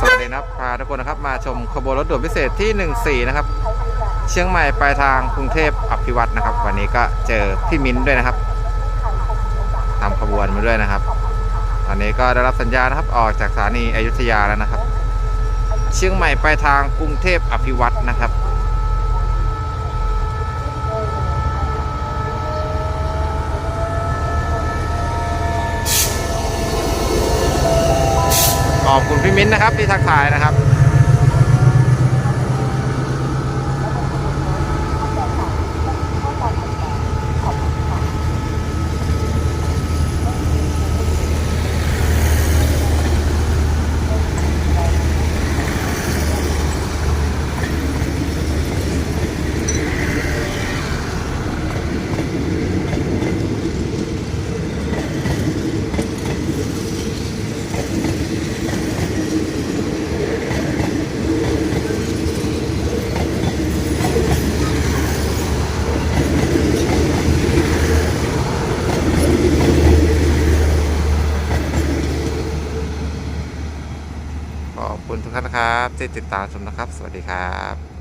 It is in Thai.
สวัสดีนะครับพาทุกคนนะครับมาชมขบวนรถด่วนพิเศษที่ 14 นะครับ เชียงใหม่ปลายทางกรุงเทพอภิวัตนะครับ วันนี้ก็เจอพี่มิ้นด้วยนะครับทำขบวนมาด้วยนะครับ ตอนนี้ก็ได้รับสัญญาณนะครับออกจากสถานีอยุธยาแล้วนะครับ เชียงใหม่ปลายทางกรุงเทพอภิวัตนะครับ ขอบคุณพี่มิ้นนะครับที่ทักทายนะครับ ข อบคุณทุกท่านนะครับที่ติดตามชมนะครับ สวัสดีครับ